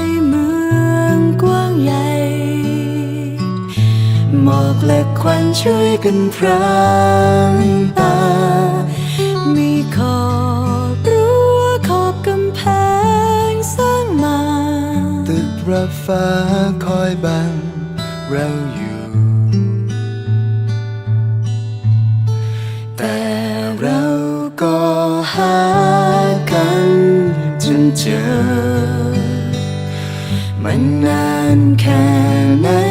เหมอกและควันช่วยกันพรางตา มีขอบรั้วขอบกำแพงสร้างมา ตึกรับฟ้าคอยบังเราอยู่ แต่เราก็หากันจนเจอ มันนานแค่ไหน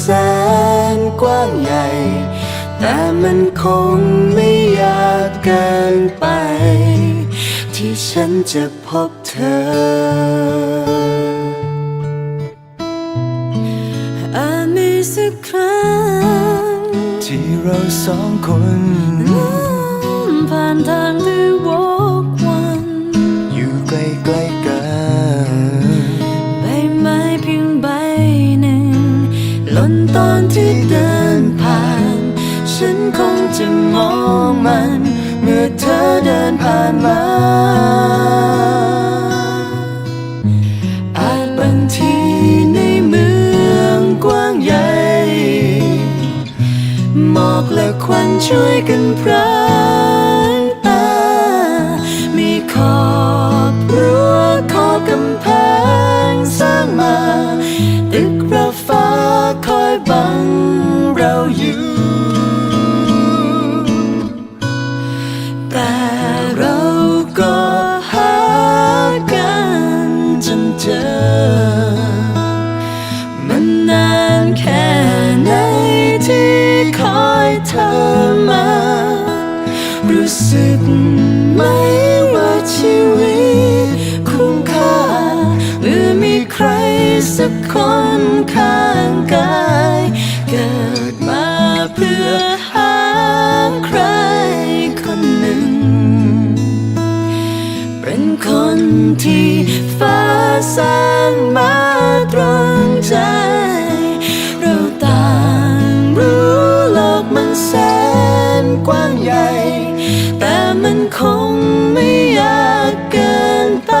แสนกว้างใหญ่ แต่มันคงไม่ยากเกินไป ที่ฉันจะพบเธออาจมีสักครั้ง ที่เราสองคน ผ่านทางที่วกวั ตอนที่เดินผ่าน ฉันคงจะมองมัน เมื่อเธอเดินผ่านมา อาจบางทีในเมืองกว้างใหญ่ หมอกและควันช่วยกันพรา แต่เราก็หากันจนเจอ มันนานแค่ไหนที่คอยเธอมา รู้สึกไหมว่าชีวิตคุ้มค่าเมื่อมีใครสักคนข้างกาย เกิดมาเพื่อ ที่ฟ้าสร้างมาตรงใจ เราต่างรู้โลกมันแสนกว้างใหญ่ แต่มันคงไม่อยากเกินไป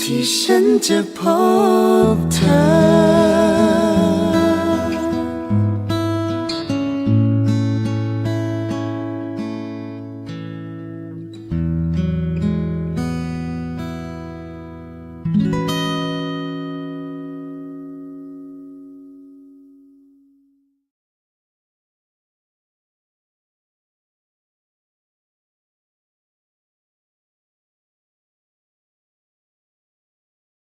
ที่ฉันจะพบ